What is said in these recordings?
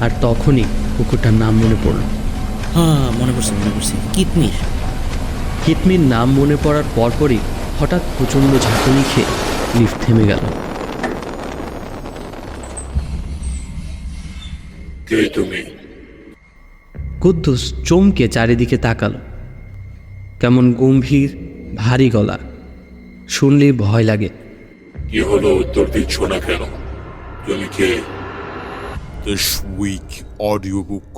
আর তখনই কুকুরটার নাম মনে পড়ল। হ্যাঁ মনে পড়ছে মনে পড়ছে। কিতমির। কিতমির নাম মনে পড়ার পরপরই হঠাৎ প্রচণ্ড ঝাঁকুনি খেয়ে লিফট থেমে গেল। তুমি? কুদ্দুস চমকে চারিদিকে তাকাল। কেমন গম্ভীর ভারী গলা। শুনলেই ভয় লাগে। কি হলো? উত্তর দিচ্ছ না কেন? তুমি কে? This week audiobook.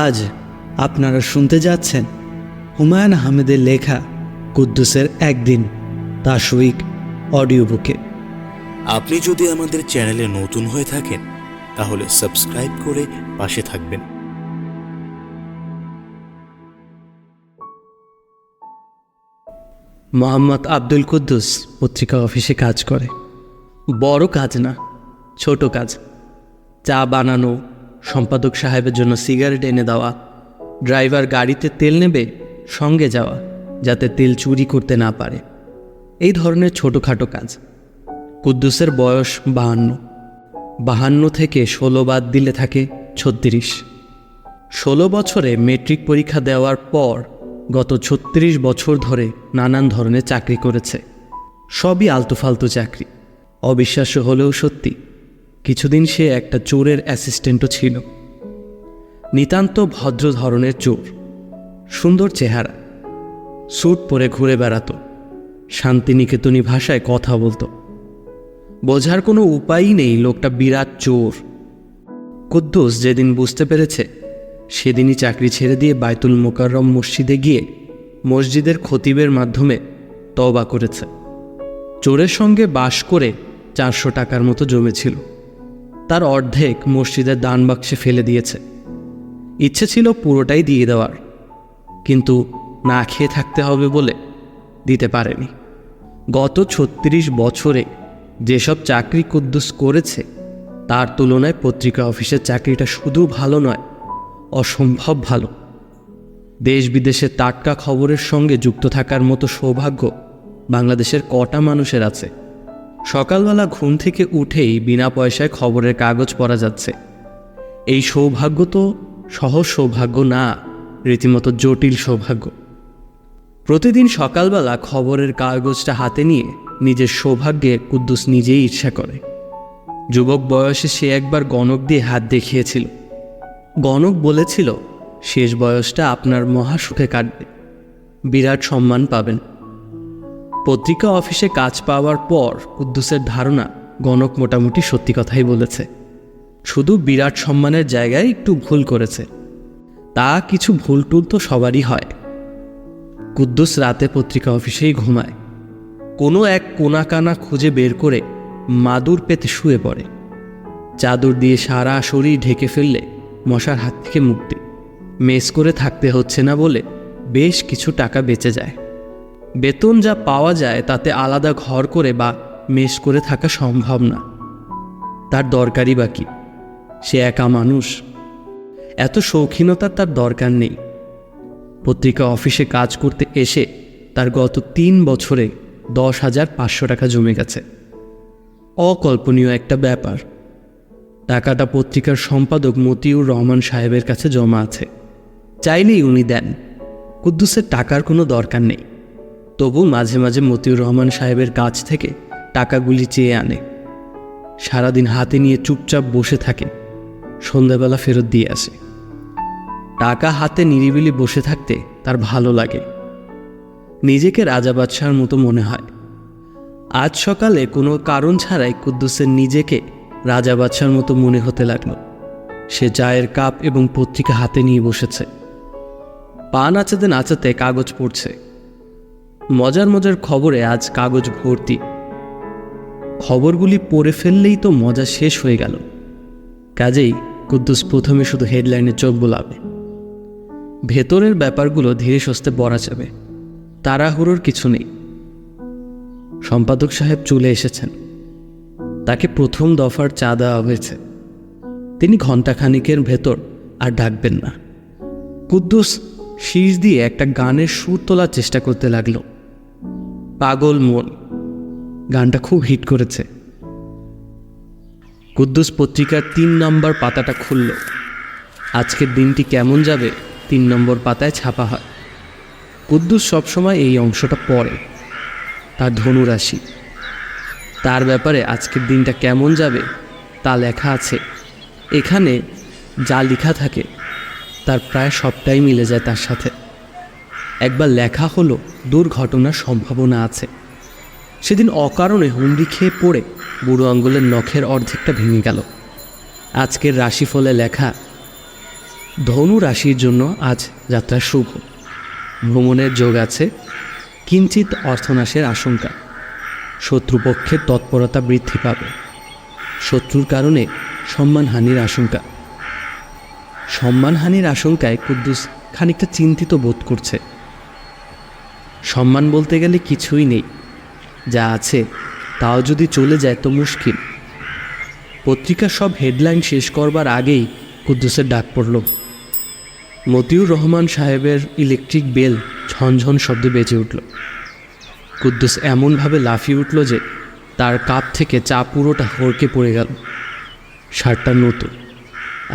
আজ আপনারা শুনতে যাচ্ছেন হুমায়ুন আহমেদের লেখা কুদ্দুসের একদিন তাসউইক অডিও বুকে আপনি যদি আমাদের চ্যানেলে নতুন হয়ে থাকেন তাহলে সাবস্ক্রাইব করে পাশে থাকবেন মোহাম্মদ আব্দুল কুদ্দুস পত্রিকা অফিসে কাজ করে। বড় কাজ না, ছোট কাজ। চা বানানো, সম্পাদক সাহেবের জন্য সিগারেট এনে দেওয়া, ড্রাইভার গাড়িতে তেল নেবে, সঙ্গে যাওয়া, যাতে তেল চুরি করতে না পারে। এই ধরনের ছোটোখাটো কাজ। কুদ্দুসের বয়স বাহান্ন। বাহান্ন থেকে ষোলো বাদ দিলে থাকে ছত্রিশ। ষোলো বছরে মেট্রিক পরীক্ষা দেওয়ার পর গত ছত্রিশ বছর ধরে নানান ধরনের চাকরি করেছে। সবই আলতুফালতু চাকরি। অবিশ্বাস্য হলেও সত্যি, কিছুদিন সে একটা চোরের অ্যাসিস্ট্যান্টও ছিল। নিতান্ত ভদ্র ধরনের চোর, সুন্দর চেহারা, স্যুট পরে ঘুরে বেড়াতো, শান্তিনিকেতনী ভাষায় কথা বলতো। বোঝার কোনো উপায়ই নেই, লোকটা বিরাট চোর। কুদ্দুস যেদিন বুঝতে পেরেছে সেদিনই চাকরি ছেড়ে দিয়ে বাইতুল মোকাররম মসজিদে গিয়ে মসজিদের খতিবের মাধ্যমে তওবা করেছে। চোরের সঙ্গে বাস করে চারশো টাকার মতো জমেছিল। তার অর্ধেক মসজিদের দান বাক্সে ফেলে দিয়েছে। ইচ্ছে ছিল পুরোটাই দিয়ে দেওয়ার, কিন্তু না খেয়ে থাকতে হবে বলে দিতে পারেনি। গত ছত্রিশ বছরে যেসব চাকরি কুদ্দুস করেছে, তার তুলনায় পত্রিকা অফিসের চাকরিটা শুধু ভালো নয় অসম্ভব ভালো। দেশ বিদেশের টাটকা খবরের সঙ্গে যুক্ত থাকার মতো সৌভাগ্য বাংলাদেশের কটা মানুষের আছে। সকালবেলা ঘুম থেকে উঠেই বিনা পয়সায় খবরের কাগজ পড়া যাচ্ছে। এই সৌভাগ্য তো সহজ সৌভাগ্য না, রীতিমতো জটিল সৌভাগ্য। প্রতিদিন সকালবেলা খবরের কাগজটা হাতে নিয়ে নিজের সৌভাগ্যে কুদ্দুস নিজেই ইচ্ছা করে। যুবক বয়সে সে একবার গণক দিয়ে হাত দেখিয়েছিল। গণক বলেছিল, শেষ বয়সটা আপনার মহাসুখে কাটবে। বিরাট সম্মান পাবেন। পত্রিকা অফিসে কাজ পাওয়ার পর কুদ্দুসের ধারণা গণক মোটামুটি সত্যি কথাই বলেছে। শুধু বিরাট সম্মানের জায়গায় একটু ভুল করেছে। তা কিছু ভুল টুল তো সবারই হয়। কুদ্দুস রাতে পত্রিকা অফিসেই ঘুমায়। কোনো এক কোনাকানা খুঁজে বের করে মাদুর পেতে শুয়ে পড়ে। চাদর দিয়ে সারা শরীর ঢেকে ফেললে মশার হাত থেকে মুক্তি। মেস করে থাকতে হচ্ছে না বলে বেশ কিছু টাকা বেঁচে যায়। বেতন যা পাওয়া যায় তাতে আলাদা ঘর করে বা মেস করে থাকা সম্ভব না। তার দরকারই বা কি? সে একা মানুষ। এত শৌখিনতার তার দরকার নেই। পত্রিকা অফিসে কাজ করতে এসে তার গত তিন বছরে দশ হাজার পাঁচশো টাকা জমে গেছে। অকল্পনীয় একটা ব্যাপার। টাকাটা পত্রিকার সম্পাদক মতিউর রহমান সাহেবের কাছে জমা আছে। চাইলেই উনি দেন। কুদ্দুসের টাকার কোনো দরকার নেই। তবু মাঝে মাঝে মতিউর রহমান সাহেবের কাছ থেকে টাকাগুলি চেয়ে আনে। সারাদিন হাতে নিয়ে চুপচাপ বসে থাকে। সন্ধ্যাবেলা ফেরত দিয়ে আসে। টাকা হাতে নিরিবিলি বসে থাকতে তার ভালো লাগে। নিজেকে রাজা বাদশার মতো মনে হয়। আজ সকালে কোনো কারণ ছাড়াই কুদ্দুসের নিজেকে রাজা বাদশার মতো মনে হতে লাগল। সে চায়ের কাপ এবং পত্রিকা হাতে নিয়ে বসেছে। পা নাচাতে নাচাতে কাগজ পড়ছে। মজার মজার খবরে আজ কাগজ ভর্তি। খবরগুলি পড়ে ফেললেই তো মজা শেষ হয়ে গেল। কাজেই কুদ্দুস প্রথমে শুধু হেডলাইনে চোখ বোলাবে। ভেতরের ব্যাপারগুলো ধীরে সস্তে পড়া যাবে। তাড়াহুড়োর কিছু নেই। সম্পাদক সাহেব চলে এসেছেন। তাকে প্রথম দফার চা দেওয়া হয়েছে। তিনি ঘণ্টাখানিকের ভেতর আর ডাকবেন না। কুদ্দুস শীষ দিয়ে একটা গানের সুর তোলার চেষ্টা করতে লাগল। পাগল মন, গানটা খুব হিট করেছে। কুদ্দুস পত্রিকার তিন নম্বর পাতাটা খুলল। আজকের দিনটি কেমন যাবে তিন নম্বর পাতায় ছাপা হয়। কুদ্দুস সবসময় এই অংশটা পড়ে। তার ধনুরাশি। তার ব্যাপারে আজকের দিনটা কেমন যাবে তা লেখা আছে। এখানে যা লেখা থাকে, তার প্রায় সবটাই মিলে যায় তার সাথে। একবার লেখা হলো, দুর্ঘটনার সম্ভাবনা আছে। সেদিন অকারণে হুমড়ি খেয়ে পড়ে বুড়ো আঙ্গুলের নখের অর্ধেকটা ভেঙে গেল। আজকের রাশিফলে লেখা, ধনু রাশির জন্য আজ যাত্রা শুভ। ভ্রমণের যোগ আছে কিঞ্চিত অর্থনাশের আশঙ্কা। শত্রুপক্ষের তৎপরতা বৃদ্ধি পাবে। শত্রুর কারণে সম্মানহানির আশঙ্কা। সম্মানহানির আশঙ্কায় কুদ্দুস খানিকটা চিন্তিত বোধ করছে। সম্মান বলতে গেলে কিছুই নেই। যা আছে তাও যদি চলে যায় তো মুশকিল। পত্রিকার সব হেডলাইন শেষ করবার আগেই কুদ্দুসের ডাক পড়ল। মতিউর রহমান সাহেবের ইলেকট্রিক বেল ঝনঝন শব্দে বেজে উঠল। কুদ্দুস এমনভাবে লাফিয়ে উঠল যে তার কাপ থেকে চা পুরোটা হড়কে পড়ে গেল। শার্টটা নতুন।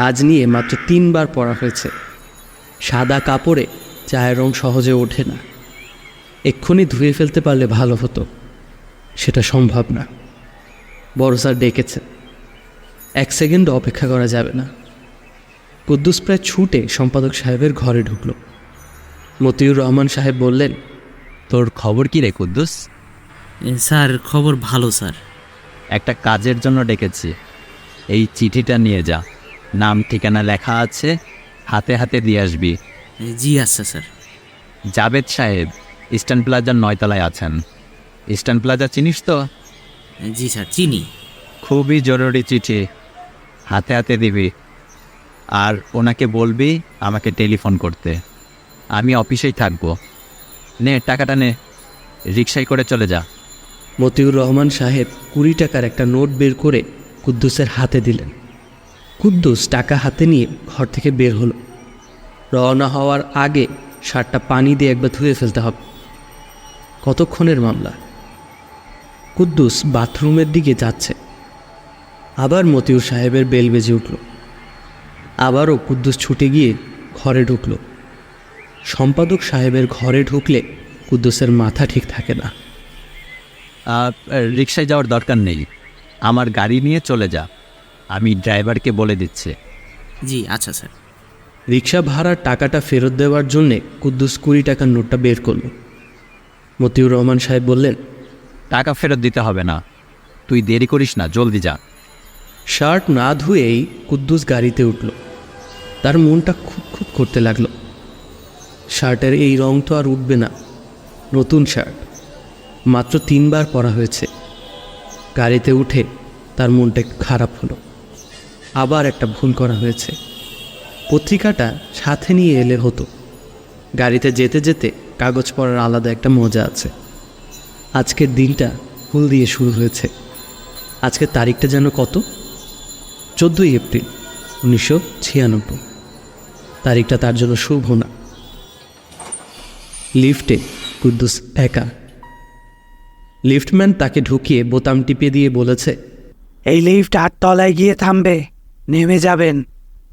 আজ নিয়ে মাত্র তিনবার পরা হয়েছে। সাদা কাপড়ে চায়ের রং সহজে ওঠে না। এক্ষুনি ধুয়ে ফেলতে পারলে ভালো হতো। সেটা সম্ভব না। বড় স্যার ডেকেছে। এক সেকেন্ড অপেক্ষা করা যাবে না। কুদ্দুস প্রায় ছুটে সম্পাদক সাহেবের ঘরে ঢুকল। মতিউর রহমান সাহেব বললেন তোর খবর কি রে কুদ্দুস? স্যার খবর ভালো স্যার। একটা কাজের জন্য ডেকেছি। এই চিঠিটা নিয়ে যা। নাম ঠিকানা লেখা আছে। হাতে হাতে দিয়ে আসবি। জি আচ্ছা স্যার। জাবেদ সাহেব ইস্টার্ন প্লাজার নয়তলায় আছেন। ইস্টার্ন প্লাজা চিনিস তো? জি স্যার চিনি। খুবই জরুরি চিঠি। হাতে হাতে দিবি। আর ওনাকে বলবি আমাকে টেলিফোন করতে। আমি অফিসেই থাকব। নে, টাকাটা নে। রিক্সায় করে চলে যা। মতিউর রহমান সাহেব কুড়ি টাকার একটা নোট বের করে কুদ্দুসের হাতে দিলেন। কুদ্দুস টাকা হাতে নিয়ে ঘর থেকে বের হলো। রওনা হওয়ার আগে শার্টটা পানি দিয়ে একবার ধুয়ে ফেলতে হবে। কতক্ষণের মামলা? কুদ্দুস বাথরুমের দিকে যাচ্ছে। আবার মতিউর সাহেবের বেল বেজে উঠল। আবারও কুদ্দুস ছুটে গিয়ে ঘরে ঢুকল। সম্পাদক সাহেবের ঘরে ঢুকলে কুদ্দুসের মাথা ঠিক থাকে না। রিক্সায় যাওয়ার দরকার নেই। আমার গাড়ি নিয়ে চলে যা। আমি ড্রাইভারকে বলে দিচ্ছি। জি আচ্ছা স্যার। রিক্সা ভাড়ার টাকাটা ফেরত দেওয়ার জন্যে কুদ্দুস কুড়ি টাকার নোটটা বের করল। মতিউর রহমান সাহেব বললেন টাকা ফেরত দিতে হবে না। তুই দেরি করিস না জলদি যা। শার্ট না ধুয়েই কুদ্দুস গাড়িতে উঠল। তার মনটা খুব খুব করতে লাগল। শার্টের এই রং তো আর উঠবে না। নতুন শার্ট। মাত্র তিনবার পরা হয়েছে। গাড়িতে উঠে তার মনটা একটু খারাপ হলো। আবার একটা ভুল করা হয়েছে। পত্রিকাটা সাথে নিয়ে এলে হতো। গাড়িতে যেতে যেতে কাগজ পড়ার আলাদা একটা মজা আছে। আজকের দিনটা ফুল দিয়ে শুরু হয়েছে। আজকের তারিখটা যেন কত? চোদ্দোই এপ্রিল, উনিশশো ছিয়ানব্বই। তারিখটা তার জন্য শুভ না। লিফটে কুদ্দুস একা। লিফটম্যান তাকে ঢুকিয়ে বোতাম টিপে দিয়ে বলেছে এই লিফট আটতলায় গিয়ে থামবে নেমে যাবেন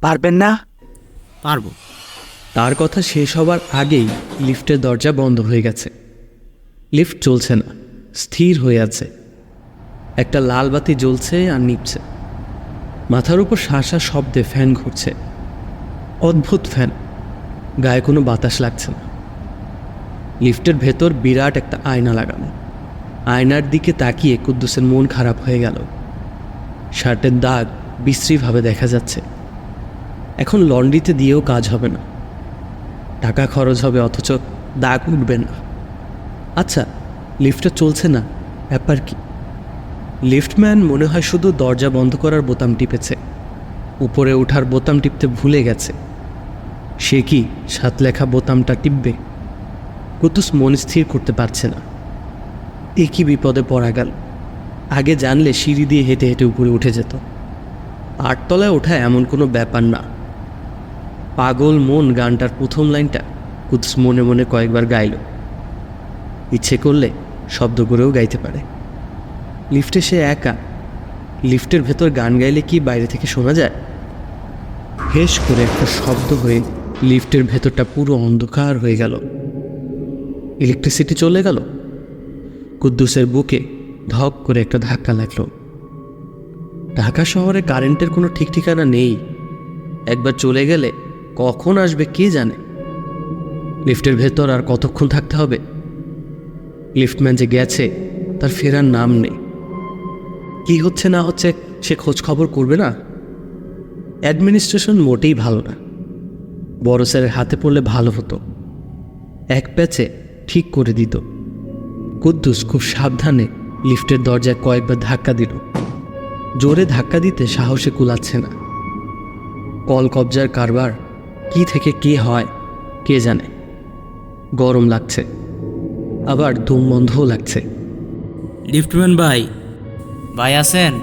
পারবেন না? পারব। তার কথা শেষ হবার আগেই লিফটের দরজা বন্ধ হয়ে গেছে। লিফট চলছে না স্থির হয়ে আছে। একটা লাল বাতি জ্বলছে আর নিপছে। মাথার উপর শাঁসা শব্দে ফ্যান ঘুরছে। অদ্ভুত ফ্যান গায়ে কোনো বাতাস লাগছে না। লিফটের ভেতর বিরাট একটা আয়না লাগানো। আয়নার দিকে তাকিয়ে কুদ্দুসের মন খারাপ হয়ে গেল। শার্টের দাগ বিশ্রীভাবে দেখা যাচ্ছে। এখন লন্ড্রিতে দিয়েও কাজ হবে না। টাকা খরচ হবে, অথচ দাগ উঠবে না। আচ্ছা লিফটটা চলছে না, ব্যাপার কি? লিফটম্যান মনে হয় শুধু দরজা বন্ধ করার বোতাম টিপেছে। উপরে ওঠার বোতাম টিপতে ভুলে গেছে। সে কি সাত লেখা বোতামটা টিপবে? কুতুস মন স্থির করতে পারছে না। একই বিপদে পড়া গেল। আগে জানলে সিঁড়ি দিয়ে হেঁটে হেঁটে উপরে উঠে যেত। আটতলায় ওঠা এমন কোনো ব্যাপার না। পাগল মন গানটার প্রথম লাইনটা কুতুস মনে মনে কয়েকবার গাইল। ইচ্ছে করলে শব্দ করেও গাইতে পারে। লিফটে সে একা। লিফটের ভেতর গান গাইলে কি বাইরে থেকে শোনা যায়? হেস করে একটা শব্দ হয়ে লিফটের ভেতরটা পুরো অন্ধকার হয়ে গেল। ইলেকট্রিসিটি চলে গেল। কুদ্দুসের বুকে ধক করে একটা ধাক্কা লাগল। ঢাকা শহরে কারেন্টের কোনো ঠিক ঠিকানা নেই। একবার চলে গেলে কখন আসবে কে জানে? লিফটের ভেতর আর কতক্ষণ থাকতে হবে? লিফটম্যান যে গেছে, তার ফেরার নাম নেই। কি হচ্ছে না হচ্ছে সে খোঁজ খবর করবে না? অ্যাডমিনিস্ট্রেশন মোটেই ভালো না। বড় স্যারের হাতে পড়লে ভালো হতো। এক প্যাচে ঠিক করে দিত। কুদ্দুস খুব সাবধানে লিফটের দরজায় কয়েকবার ধাক্কা দিল। জোরে ধাক্কা দিতে সাহসে কুলাচ্ছে না। কল কবজার কারবার কি থেকে কে হয় কে জানে। গরম লাগছে। আবার দম বন্ধও লাগছে। লিফটম্যান ভাই ভাই আছেন?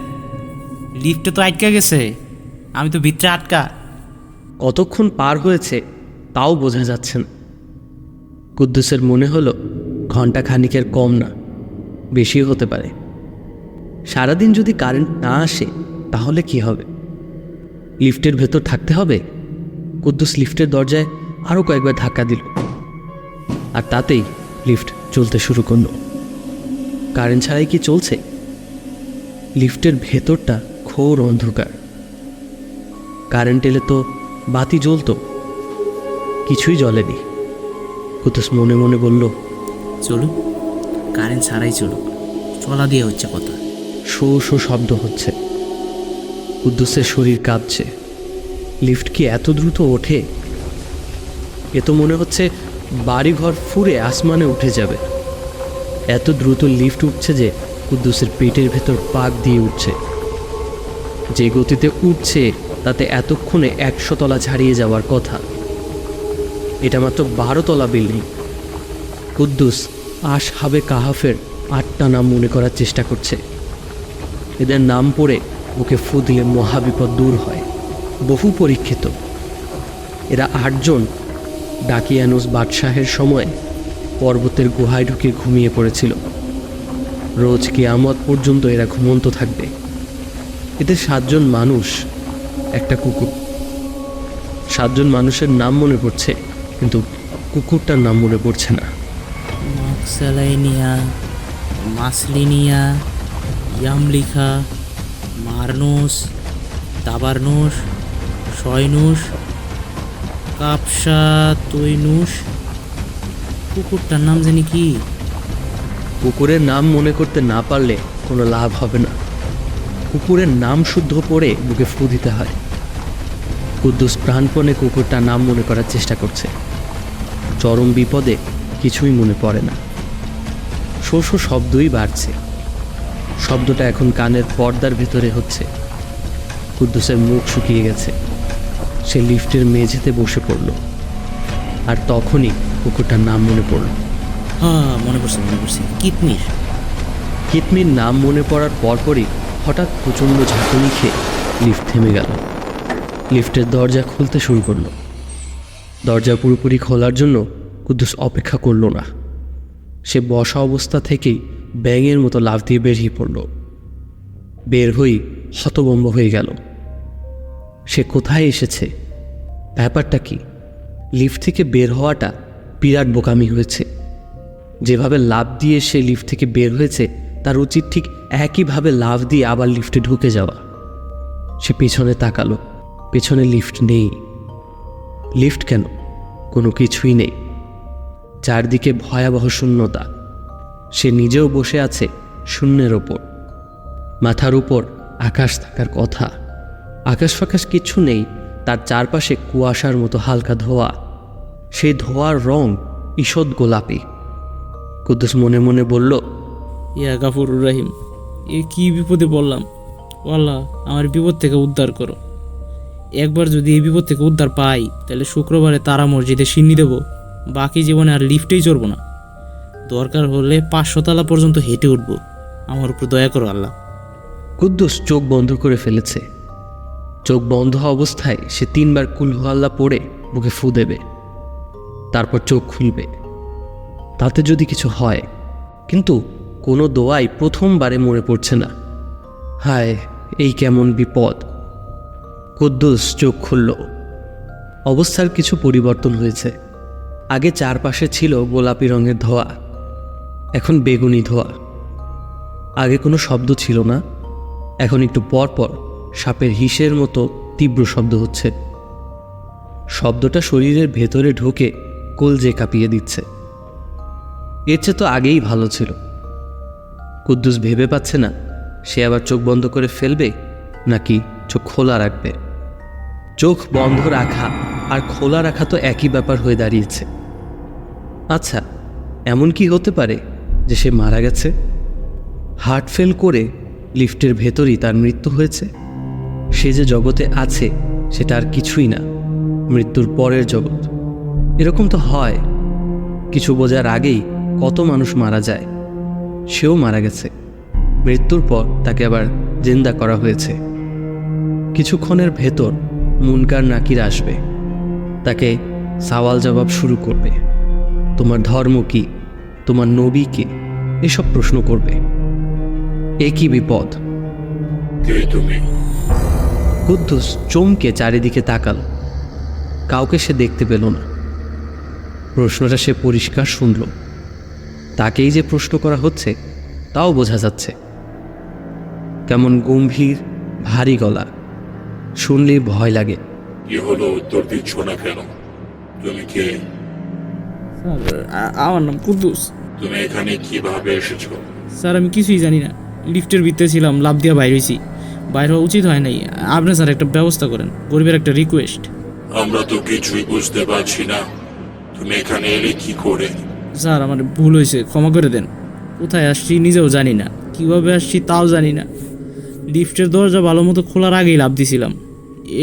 লিফটে তো আটকা গেছে আমি তো ভিতরে আটকা। কতক্ষণ পার হয়েছে তাও বোঝা যাচ্ছে না। কুদ্দুসের মনে হলো ঘণ্টা খানিকের কম না বেশি হতে পারে। সারাদিন যদি কারেন্ট না আসে, তাহলে কি হবে? লিফটের ভেতর থাকতে হবে? কুদ্দুস লিফটের দরজায় আরও কয়েকবার ধাক্কা দিল। আর তাতেই লিফট চলতে শুরু করল। কারেন্ট ছাড়াই কি চলছে? লিফটের ভেতরটা ঘোর অন্ধকার। কারেন্ট এলে তো বাতি জ্বলতো। কিছুই জ্বলেনি। কুতুস মনে মনে বলল চলুক কারেন্ট ছাড়াই চলুক। চলা দিয়ে হচ্ছে কথা। শো শো শব্দ হচ্ছে। কুদ্দুসের শরীর কাঁপছে। লিফট কি এত দ্রুত ওঠে? এ তো মনে হচ্ছে বাড়িঘর ফুরে আসমানে উঠে যাবে। এত দ্রুত লিফট উঠছে যে কুদ্দুসের পেটের ভেতর পাক দিয়ে উঠছে। যে গতিতে উঠছে তাতে এতক্ষণে একশো তলা ছাড়িয়ে যাওয়ার কথা। এটা মাত্র বারো তলা বিল্ডিং কুদ্দুস আশ হাবে কাহাফের আটটা নাম মনে করার চেষ্টা করছে। এদের নাম পড়ে ওকে ফু দিলে মহাবিপদ দূর হয়। বহু পরীক্ষিত। এরা আটজন ডাকিয়ানুস বাদশাহের সময় পর্বতের গুহায় ঢুকে ঘুমিয়ে পড়েছিল। রোজ কিয়ামত পর্যন্ত এরা ঘুমন্ত থাকবে। এদের সাতজন মানুষ, একটা কুকুর। সাতজন মানুষের নাম মনে পড়ছে। কিন্তু কুকুরটার নাম মনে পড়ছে না। মক্সালাইনিয়া মাসলিনিয়া ইয়ামলিখা মারনুস দাবারনুস শয়নুস কাপসা তৈনুস কুকুরটার নাম জানি কি? কুকুরের নাম মনে করতে না পারলে কোনো লাভ হবে না। কুকুরের নাম শুদ্ধ পড়ে বুকে ফু দিতে হয়। কুদ্দুস প্রাণপণে কুকুরটার নাম মনে করার চেষ্টা করছে। চরম বিপদে কিছুই মনে পড়ে না। শো শো শব্দই বাড়ছে। শব্দটা এখন কানের পর্দার ভেতরে হচ্ছে। কুদ্দুসের মুখ শুকিয়ে গেছে। সে লিফটের মেঝেতে বসে পড়ল। আর তখনই কুকুরটার নাম মনে পড়ল। হ্যাঁ মনে পড়ছে মনে পড়ছে। কিতমির কিতমির নাম মনে পড়ার পরপরই হঠাৎ প্রচণ্ড ঝাঁকুনি খেয়ে লিফট থেমে গেল। লিফটের দরজা খুলতে শুরু করল। দরজা পুরোপুরি খোলার জন্য কুদ্দুস অপেক্ষা করল না। সে বসা অবস্থা থেকেই ব্যাঙের মতো লাফ দিয়ে বেরিয়ে পড়ল। বের হই হতবম্ব হয়ে গেল। সে কোথায় এসেছে? ব্যাপারটা কি? লিফট থেকে বের হওয়াটা বিরাট বোকামি হয়েছে। যেভাবে লাভ দিয়ে সে লিফট থেকে বের হয়েছে, তার উচিত ঠিক একইভাবে লাভ দিয়ে আবার লিফটে ঢুকে যাওয়া। সে পেছনে তাকালো। পেছনে লিফট নেই। লিফট কেন? কোনো কিছুই নেই। চারদিকে ভয়াবহ শূন্যতা। সে নিজেও বসে আছে শূন্যের ওপর। মাথার উপর আকাশ থাকার কথা। আকাশ ফাকাশ কিচ্ছু নেই, তার চারপাশে কুয়াশার মতো হালকা ধোয়া। সেই ধোয়ার রং ঈষৎ গোলাপি। কুদ্দুস মনে মনে বলল, ইয়া গাফুরুর রাহিম, এ কি বিপদে বললাম ওয়াল্লাহ আমার বিপদ থেকে উদ্ধার করো। একবার যদি এই বিপদ থেকে উদ্ধার পাই, তাহলে শুক্রবারে তারা মসজিদে সিন্নি দেবো। বাকি জীবনে আর লিফটেই চড়বো না। দরকার হলে পাঁচশো তালা পর্যন্ত হেঁটে উঠবো। আমার উপর দয়া করো আল্লাহ। কুদ্দুস চোখ বন্ধ করে ফেলেছে। চোখ বন্ধ অবস্থায় সে তিনবার কুলহাল্লা পড়ে বুকে ফু দেবে। তারপর চোখ খুলবে। তাতে যদি কিছু হয়, কিন্তু কোনো দোয়াই প্রথমবারে মনে পড়ছে না। হায়, এই কেমন বিপদ। কুদ্দুস চোখ খুলল। অবস্থার কিছু পরিবর্তন হয়েছে। আগে চারপাশে ছিল গোলাপি রঙের ধোয়া, এখন বেগুনি ধোয়া। আগে কোনো শব্দ ছিল না, এখন একটু পর পর সাপের হিসের মতো তীব্র শব্দ হচ্ছে। শব্দটা শরীরের ভেতরে ঢুকে কলজে কাঁপিয়ে দিচ্ছে। এর চেয়ে তো আগেই ভালো ছিল। কুদ্দুস ভেবে পাচ্ছে না, সে আবার চোখ বন্ধ করে ফেলবে নাকি চোখ খোলা রাখবে। চোখ বন্ধ রাখা আর খোলা রাখা তো একই ব্যাপার হয়ে দাঁড়িয়েছে। আচ্ছা এমন কি হতে পারে যে সে মারা গেছে? হার্ট ফেল করে লিফটের ভেতরই তার মৃত্যু হয়েছে? সে যে জগতে আছে, সেটা আর কিছুই না। মৃত্যুর পরের জগৎ। এরকম তো হয়। কিছু বোঝার আগেই কত মানুষ মারা যায়, সেও মারা গেছে। মৃত্যুর পর তাকে আবার জিন্দা করা হয়েছে। কিছুক্ষণের ভেতর মুনকার নাকির আসবে। তাকে সওয়াল জবাব শুরু করবে। তোমার ধর্ম কি? তোমার নবী কে? এসব প্রশ্ন করবে। এ কি বিপদ? কুদ্দুস চমকে চারিদিকে তাকাল। কাউকে সে দেখতে পেল না। প্রশ্নটা সে পরিষ্কার শুনল। তাকেই যে প্রশ্ন করা হচ্ছে তাও বোঝা যাচ্ছে। কেমন গম্ভীর ভারী গলা। শুনলেই ভয় লাগে। কি হলো? উত্তর দিচ্ছ না কেন? তুমি কে? স্যার আমার নাম কুদ্দুস। তুমি এখানে কীভাবে এসেছ? স্যার আমি কিছুই জানি না। লিফটের ভিতরে ছিলাম লাভ দিয়ে বাইর হয়েছি বাইর হওয়া উচিত হয় নাই। আপনি স্যার একটা ব্যবস্থা করেন গরিবের একটা রিকোয়েস্ট আমরা তো কিছুই বুঝতে পারছি না। তুমি এখানে এলে কি করে? স্যার আমার ভুল হয়েছে ক্ষমা করে দেন। কোথায় আসছি নিজেও জানি না। কীভাবে আসছি তাও জানি না। লিফটের দরজা ভালো মতো খোলার আগেই লাভ দিছিলাম।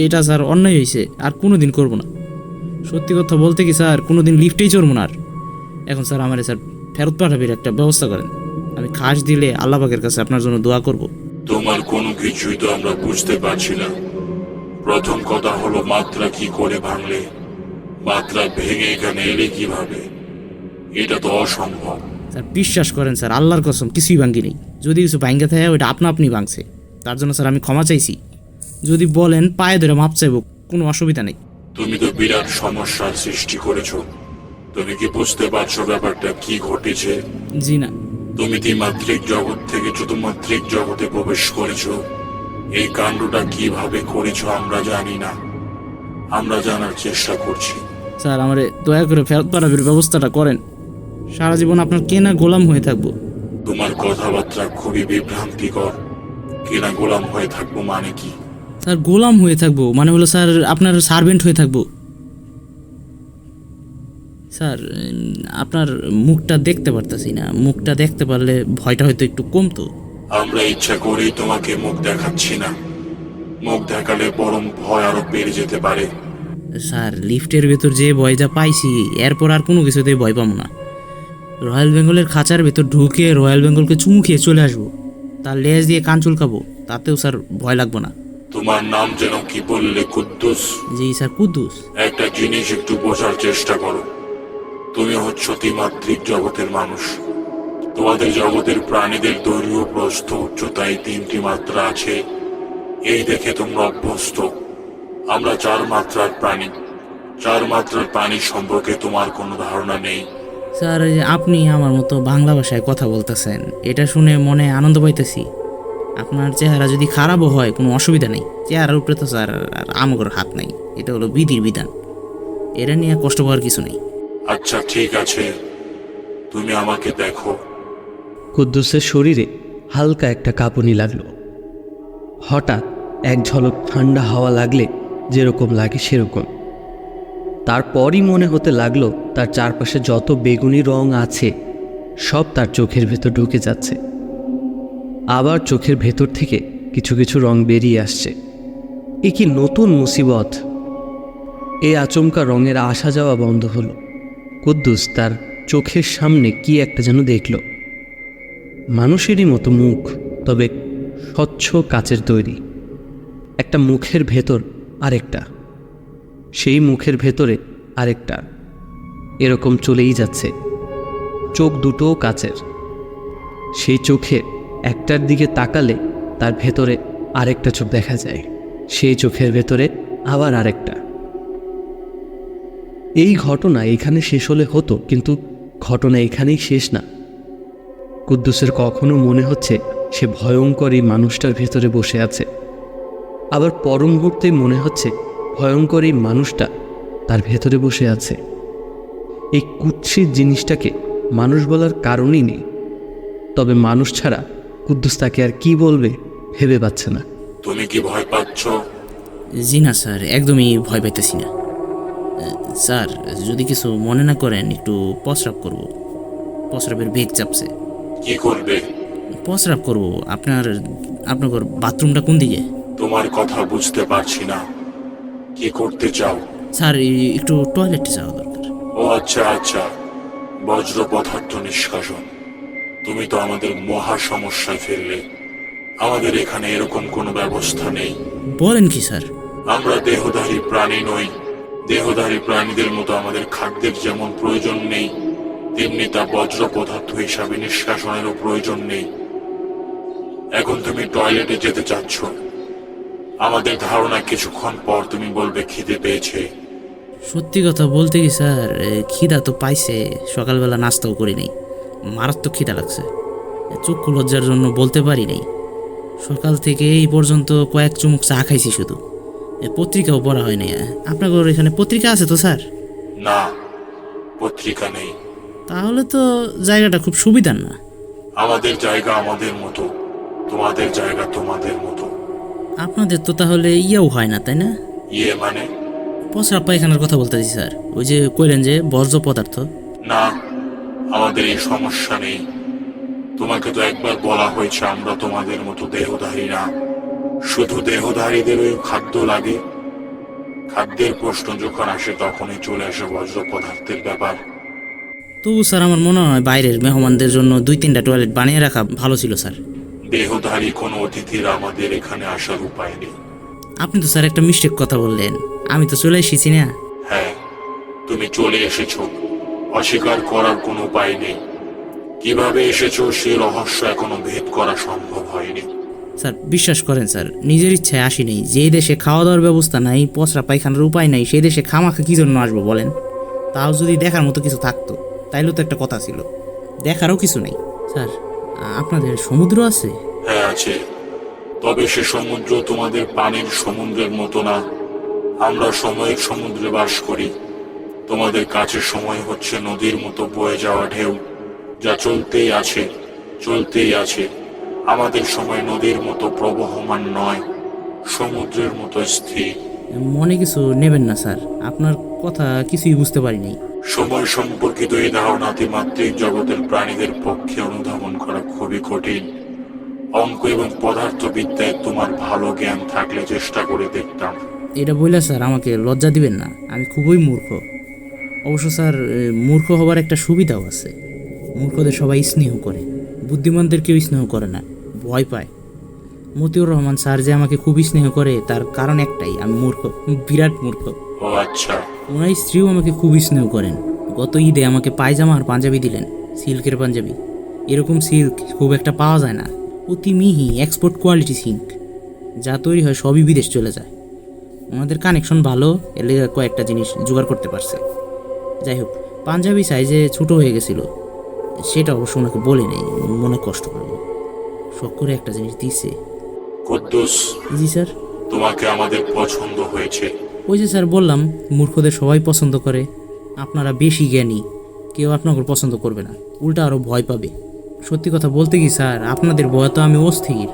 এটা স্যার অন্যায় হয়েছে আর কোনো দিন করব না। সত্যি কথা বলতে কি স্যার কোনো দিন লিফটেই চড়বো না আর। এখন স্যার আমার স্যার ফেরত পাঠাবের একটা ব্যবস্থা করেন। আমি খাস দিলে আল্লাহবাকের কাছে আপনার জন্য দোয়া করব। তোমার কোনো কিছুই তো আমরা বুঝতে পারছি না। প্রথম কথা হলো মাত্রা কি করে ভাঙলে? মাত্রা ভেঙে এখানে এলে কীভাবে? এটা তো অসম্ভব। স্যার বিশ্বাস করেন স্যার আল্লাহর কসম কিছুই ভাঙ্গি নেই। যদি কিছু ভাঙ্গে থাকে ওইটা আপনা আপনি ভাঙছে। তার জন্য স্যার আমি ক্ষমা চাইছি। যদি বলেন পায়ে ধরে মাপ চাইব কোনো অসুবিধা নেই। তুমি তো বিরাট সমস্যার সৃষ্টি করেছ। তুমি কি বুঝতে পারছ ব্যাপারটা কি ঘটেছে? জি না। তুমি দ্বিমাত্রিক জগৎ থেকে চতুর্মাত্রিক জগতে প্রবেশ করেছ? এই কাণ্ডটা কীভাবে করেছ আমরা জানি না। আমরা জানার চেষ্টা করছি। স্যার আমারে দয়া করে ফেরত পাঠাবের ব্যবস্থাটা করেন। সারা জীবন আপনার কেনা গোলাম হয়ে থাকব। তোমার কথাবার্তা খুবই বিভ্রান্তিকর। কিনা গোলাম হয়ে থাকব মানে কি? স্যার গোলাম হয়ে থাকব। মানে হলো স্যার আপনার সার্ভেন্ট হয়ে থাকব। স্যার আপনার মুখটা দেখতে পারতাছি না। মুখটা দেখতে পারলে ভয়টা হয়তো একটু কমতো। আমরা ইচ্ছা করেই তোমাকে মুখ দেখাচ্ছি না। মুখ দেখালে বরং ভয় আরও বেড়ে যেতে পারে। স্যার লিফটের ভেতর যে ভয়টা পাইছি এরপর আর কোনো কিছুতেই ভয় পাবো না। রয়্যাল বেঙ্গলের খাঁচার ভেতর ঢুকে রয়্যাল বেঙ্গলকে চুমু খেয়ে চলে আসব। তার লেজ দিয়ে কান চুলকাবো তাতেও স্যার ভয় লাগবো না। তোমার নাম যেন কি বললে কুদ্দুস? জি স্যার কুদ্দুস। একটা জিনিস একটু বোঝার চেষ্টা করো। তুমি হচ্ছ ত্রিমাত্রিক জগতের মানুষ। তোমাদের জগতের প্রাণীদের দৈর্ঘ্য প্রস্থ উচ্চতায় তিনটি মাত্রা আছে। এই দেখে তোমরা অভ্যস্ত। আমরা চার মাত্রার প্রাণী। চার মাত্রার প্রাণী সম্পর্কে তোমার কোনো ধারণা নেই। স্যার আপনি আমার মতো বাংলা ভাষায় কথা বলতেছেন এটা শুনে মনে আনন্দ পাইতেছি। আপনার চেহারা যদি খারাপও হয় কোনো অসুবিধা নেই। চেহারার উপরে তো স্যার আর আমগর হাত নাই। এটা হলো বিধির বিধান। এটা নিয়ে কষ্ট পাওয়ার কিছু নেই। আচ্ছা ঠিক আছে। তুমি আমাকে দেখো। কুদ্দুসের শরীরে হালকা একটা কাঁপুনি লাগল। হঠাৎ এক ঝলক ঠান্ডা হাওয়া লাগলে যেরকম লাগে সেরকম। তারপরই মনে হতে লাগল, তার চারপাশে যত বেগুনি রং আছে, সব তার চোখের ভেতর ঢুকে যাচ্ছে। আবার চোখের ভেতর থেকে কিছু কিছু রং বেরিয়ে আসছে। এ কি নতুন মুসিবত? এই আচমকা রঙের আসা যাওয়া বন্ধ হলো। কুদ্দুস তার চোখের সামনে কি একটা যেন দেখল। মানুষেরই মতো মুখ, তবে স্বচ্ছ কাচের তৈরি। একটা মুখের ভেতর আরেকটা। সেই মুখের ভেতরে আরেকটা। এরকম চলেই যাচ্ছে। চোখ দুটোও কাচের। সেই চোখে একটার দিকে তাকালে তার ভেতরে আরেকটা চোখ দেখা যায়। সেই চোখের ভেতরে আবার আরেকটা। এই ঘটনা এখানে শেষ হলে হতো, কিন্তু ঘটনা এখানেই শেষ না। কুদ্দুসের কখনো মনে হচ্ছে সে ভয়ঙ্কর এই মানুষটার ভেতরে বসে আছে। আবার পর মুহূর্তে মনে হচ্ছে ভয়ঙ্কর এই মানুষটা তার ভেতরে বসে আছে। এই কুৎসিত জিনিসটাকে মানুষ বলার কারণই নেই। তবে মানুষ ছাড়া কুদ্দুস তাকে আর কি বলবে ভেবে পাচ্ছে না। তুমি কি ভয় পাচ্ছ? জি না স্যার একদমই ভয় পাইতেছি না। স্যার যদি কিছু মনে না করেন একটু প্রস্রাব করব। প্রস্রাবের বেগ চাপছে। কি করবে? প্রস্রাব করব। আপনার আপনার বাথরুমটা কোন দিকে? তোমার কথা বুঝতে পারছি না। কি করতে চাও? স্যার একটু টয়লেটে যাওয়া দরকার। ও আচ্ছা আচ্ছা। বজ্র পদার্থ নিষ্কাশন। তুমি তো আমাদের মহা সমস্যায় ফেললে। আমাদের এখানে এরকম কোনো ব্যবস্থা নেই। বলেন কি স্যার? আমরা দেহধারী প্রাণী নই। দেহধারী প্রাণীদের মতো আমাদের খাদ্যের যেমন প্রয়োজন নেই তেমনি তা বজ্র পদার্থ হিসাবে নিষ্কাশনেরও প্রয়োজন নেই। এখন তুমি টয়লেটে যেতে চাচ্ছ। আমাদের ধারণা কিছুক্ষণ পর তুমি বলবে খিদে পেয়েছে। সত্যি কথা বলতে কি স্যার? খিদা তো পাইছে। সকালবেলা নাস্তাও করি নাই মারাত্মক খিদা লাগছে। চক্ষু লজ্জার জন্য বলতে পারি নাই। সকাল থেকে এই পর্যন্ত কয়েক চুমুক চা খাইছি শুধু। এ, পত্রিকাও পড়া হয়নি। আপনাদের এখানে পত্রিকা আছে তো স্যার? না পত্রিকা নেই। তাহলে তো জায়গাটা খুব সুবিধার না। আমাদের জায়গা আমাদের মতো। তোমাদের জায়গা তোমাদের মতো। আপনাদের তো তাহলে ইয়েও হয় না তাই না? ইয়ে মানে? পচরা পায়খানার কথা বলতে বলতেছি স্যার। ওই যে কইলেন যে বর্জ্য পদার্থ। না আমাদের এই সমস্যা নেই। তোমাকে তো একবার বলা হয়েছে আমরা তোমাদের মতো দেহধারী না। শুধু দেহধারীদেরই খাদ্য লাগে। খাদ্যের প্রশ্ন যখন আসে তখনই চলে আসে বজ্র পদার্থের ব্যাপার। তবু স্যার আমার মনে হয় বাইরের মেহমানদের জন্য দুই তিনটা টয়লেট বানিয়ে রাখা ভালো ছিল স্যার। দেহধারী কোনো অতিথির আমাদের এখানে আসার উপায় নেই। আপনি তো স্যার একটা মিস্টেক কথা বললেন। আমি তো চলে এসেছি না? হ্যাঁ তুমি চলে এসেছ। অস্বীকার করার কোনো উপায় নেই। কীভাবে এসেছ সে রহস্য এখনও ভেদ করা সম্ভব হয়নি। স্যার বিশ্বাস করেন স্যার নিজের ইচ্ছায় আসি নেই। যে দেশে খাওয়া দাওয়ার ব্যবস্থা নাই পচরা পায়খানার উপায় নাই সেই দেশে খামাখা কি জন্য আসব বলেন? তাও যদি দেখার মতো কিছু থাকতো তাইলেও তো একটা কথা ছিল। দেখারও কিছু নেই। স্যার আপনাদের সমুদ্র আছে? হ্যাঁ আছে। তবে সে সমুদ্র তোমাদের পানির সমুদ্রের মতো না। আমরা সময়ের সমুদ্রে বাস করি। তোমাদের কাছে সময় হচ্ছে নদীর মতো বয়ে যাওয়া ঢেউ যা চলতেই আছে চলতেই আছে। আমাদের সময় নদীর মতো প্রবহমান নয় সমুদ্রের মতো স্থির। মনে কিছু নেবেন না স্যার। আপনার কথা কিছুই বুঝতে পারি নাই সময় সম্পর্কিত এই ধারণাতে মাত্রিক জগতের প্রাণীদের পক্ষে অনুধাবন করা খুবই কঠিন। অঙ্ক এবং পদার্থবিদ্যায় তোমার ভালো জ্ঞান থাকলে চেষ্টা করে দেখতাম। এটা বললে স্যার আমাকে লজ্জা দিবেন না। আমি খুবই মূর্খ। অবশ্য স্যার মূর্খ হবার একটা সুবিধাও আছে। মূর্খদের সবাই স্নেহ করে। বুদ্ধিমানদের কেউ স্নেহ করে না। ভয় পায়। মতিউর রহমান স্যার যে আমাকে খুবই স্নেহ করে তার কারণ একটাই আমি মূর্খ বিরাট মূর্খ। ও আচ্ছা। ওনার স্ত্রীও আমাকে খুবই স্নেহ করেন। গত ঈদে আমাকে পায়জামা আর পাঞ্জাবি দিলেন সিল্কের পাঞ্জাবি। এরকম সিল্ক খুব একটা পাওয়া যায় না। অতি মিহি এক্সপোর্ট কোয়ালিটি সিল্ক যা তৈরি হয় সবই বিদেশ চলে যায়। ওনাদের কানেকশন ভালো এর লেগে কয়েকটা জিনিস জোগাড় করতে পারছে। যাই হোক পাঞ্জাবি সাইজে ছোট হয়ে গেছিল। সেটা অবশ্য ওনাকে বলে নেই মনে কষ্ট করব শখ করে একটা জিনিস কুদ্দুস জি স্যার। তোমাকে আমাদের পছন্দ হয়েছে। ওই যে স্যার বললাম মূর্খদের সবাই পছন্দ করে আপনারা বেশি জ্ঞানী কেউ আপনাকে পছন্দ করবে না উল্টা আরও ভয় পাবে। সত্যি কথা বলতে কি স্যার আপনাদের ভয় তো আমি অস্থির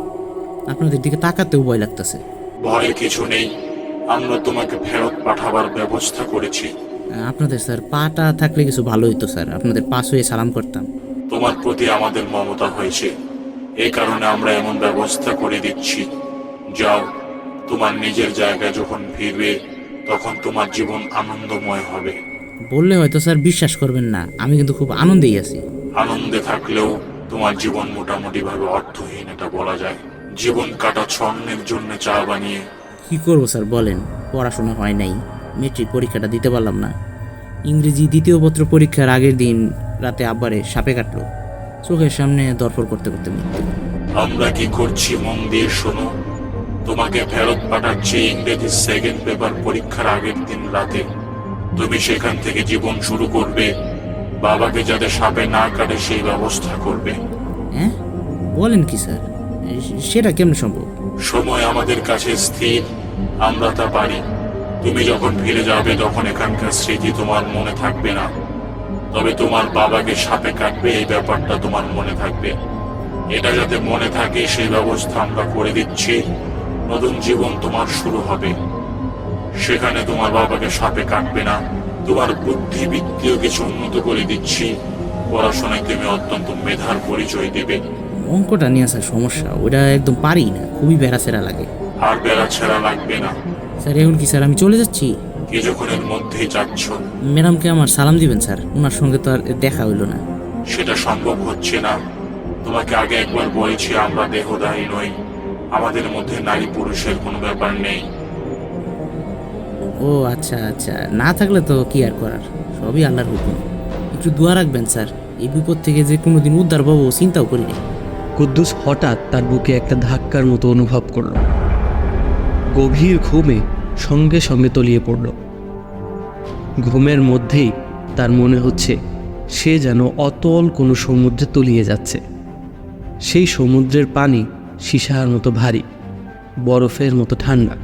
আপনাদের দিকে তাকাতেও ভয় লাগতেছে। ভয়ের কিছু নেই আমরা তোমাকে ফেরত পাঠাবার ব্যবস্থা করেছি। আপনাদের স্যার পাটা থাকলে কিছু ভালো হইতো স্যার আপনাদের পাশ হয়ে সালাম করতাম। তোমার প্রতি আমাদের মমতা হয়েছে এই কারণে আমরা এমন ব্যবস্থা করে দিচ্ছি। যাও তোমার নিজের জায়গায় যখন ফিরবে তখন তোমার জীবন আনন্দময় হবে। বললে হয়তো স্যার বিশ্বাস করবেন না আমি কিন্তু খুব আনন্দেই আছি। আনন্দে থাকলেও তোমার জীবন মোটামুটি ভাবে অর্থহীন এটা বলা যায়। জীবন কাটা ছন্নের জন্য চা বানিয়ে। কি করব স্যার বলেন পড়াশোনা হয় নাই মেট্রিক পরীক্ষাটা দিতে পারলাম না। ইংরেজি দ্বিতীয় পত্র পরীক্ষার আগের দিন রাতে আব্বারে সাপে কাটলো চোখের সামনে দরপর করতে করতে মৃত্যু। আমরা কি করছি মন দিয়ে শোনো তোমাকে ফেরত পাঠাচ্ছি ইংরেজি সেকেন্ড পেপার পরীক্ষার আগের দিন রাতে। তুমি সেখান থেকে জীবন শুরু করবে। বাবাকে যাতে সাপে না কাটে সেই ব্যবস্থা করবে। হ্যাঁ? বলেন কি স্যার? সেটা কেমন সম্ভব? সময় আমাদের কাছে স্থির আমরা তা পারি। তুমি যখন ফিরে যাবে তখন এখানকার স্মৃতি তোমার মনে থাকবে না। তবে তোমার বাবাকে সাপে কাটবে এই ব্যাপারটা তোমার মনে থাকবে। এটা যাতে মনে থাকে সেই ব্যবস্থা আমরা করে দিচ্ছি। নতুন জীবন তোমার শুরু হবে। সেখানে তোমার বাবাকে সাপে কাটবে না। তোমার বুদ্ধিবৃত্তিও কিছু উন্নত করে দিচ্ছি। পড়াশোনায় তুমি অত্যন্ত মেধার পরিচয় দেবে। অঙ্কটা নিয়ে আসার সমস্যা ওটা একদম পারি না। খুবই বেড়াচেরা লাগে। আর বেড়া ছেড়া লাগবে না। স্যার এখন কি স্যার আমি চলে যাচ্ছি? কিছুক্ষণের মধ্যেই যাচ্ছ? ম্যাডামকে আমার সালাম দিবেন স্যার। ওনার সঙ্গে তো আর দেখা হইল না। সেটা সম্ভব হচ্ছে না। তোমাকে আগে একবার বলেছি আমরা দেহদাহী নই। আমাদের মধ্যে নারী পুরুষের কোনো ব্যাপার নেই। ও আচ্ছা আচ্ছা। না থাকলে তো কি আর করার? সবই আল্লাহর হুকুম। একটু দোয়া রাখবেন স্যার। এই বিপদ থেকে যে কোনোদিন উদ্ধার পাবো চিন্তাও করিনি। কুদ্দুস হঠাৎ তার বুকে একটা ধাক্কার মতো অনুভব করল। গভীর ঘুমে সঙ্গে সঙ্গে তলিয়ে পড়ল। ঘুমের মধ্যেই তার মনে হচ্ছে সে যেন অতল কোনো সমুদ্রে তলিয়ে যাচ্ছে। সেই সমুদ্রের পানি সীসার মতো ভারী, বরফের মতো ঠান্ডা।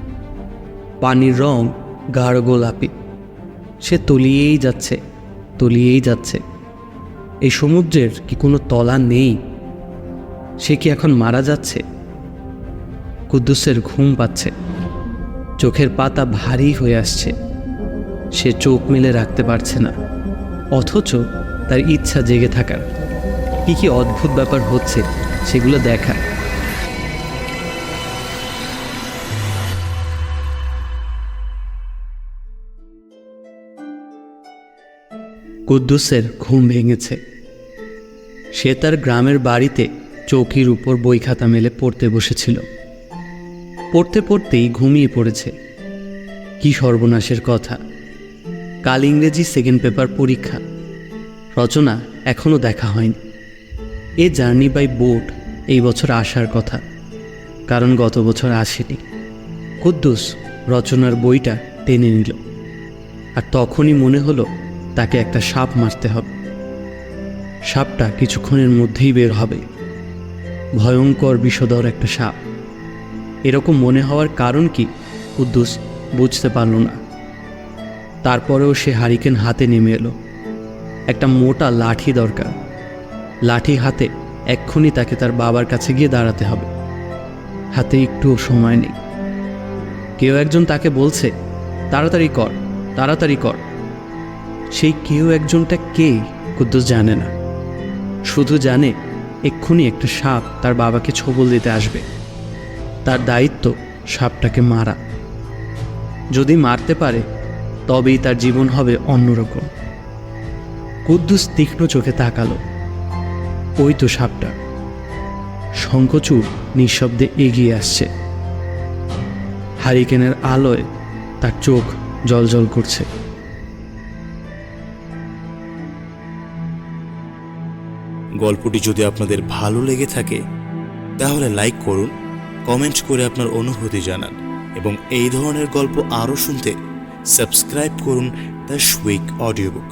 পানির রং গাঢ় গোলাপি। সে তলিয়েই যাচ্ছে তলিয়েই যাচ্ছে। এই সমুদ্রের কি কোনো তলা নেই? সে কি এখন মারা যাচ্ছে? কুদ্দুসের ঘুম পাচ্ছে। চোখের পাতা ভারী হয়ে আসছে। সে চোখ মেলে রাখতে পারছে না। অথচ তার ইচ্ছা জেগে থাকার। কি কি অদ্ভুত ব্যাপার হচ্ছে, সেগুলো দেখা কুদ্দুসের ঘুম ভেঙেছে। সে তার গ্রামের বাড়িতে চৌকির উপর বই খাতা মেলে পড়তে বসেছিল। পড়তে পড়তেই ঘুমিয়ে পড়েছে। কি সর্বনাশের কথা। কাল ইংরেজি সেকেন্ড পেপার পরীক্ষা। রচনা এখনও দেখা হয়নি। এ জার্নি বাই বোট এই বছর আসার কথা। কারণ গত বছর আসেনি। কুদ্দুস রচনার বইটা টেনে নিল। আর তখনই মনে হলো তাকে একটা সাপ মারতে হবে। সাপটা কিছুক্ষণের মধ্যেই বের হবে। ভয়ঙ্কর, বিষধর একটা সাপ। এরকম মনে হওয়ার কারণ কি? কুদ্দুস বুঝতে পারল না। তারপরেও সে হারিকেন হাতে নেমে এলো। একটা মোটা লাঠি দরকার। লাঠি হাতে এক্ষুনি তাকে তার বাবার কাছে গিয়ে দাঁড়াতে হবে। হাতে একটুও সময় নেই। কেউ একজন তাকে বলছে, তাড়াতাড়ি কর তাড়াতাড়ি কর। সেই কেউ একজনটা কে, কুদ্দুস জানে না। শুধু জানে, এক্ষুনি একটা সাপ তার বাবাকে ছবল দিতে আসবে। তার দায়িত্ব সাপটাকে মারা। যদি মারতে পারে, তবেই তার জীবন হবে অন্যরকম। কুদ্দুস তীক্ষ্ণ চোখে তাকালো। ওই তো সাপটা। শঙ্খচূড় নিঃশব্দে এগিয়ে আসছে। হারিকেনের আলোয় তার চোখ জলজল করছে। গল্পটি যদি আপনাদের ভালো লেগে থাকে, তাহলে লাইক করুন, কমেন্ট করে আপনার অনুভূতি জানান এবং এই ধরনের গল্প আরও শুনতে সাবস্ক্রাইব করুন দ্য সুইক অডিও বুক।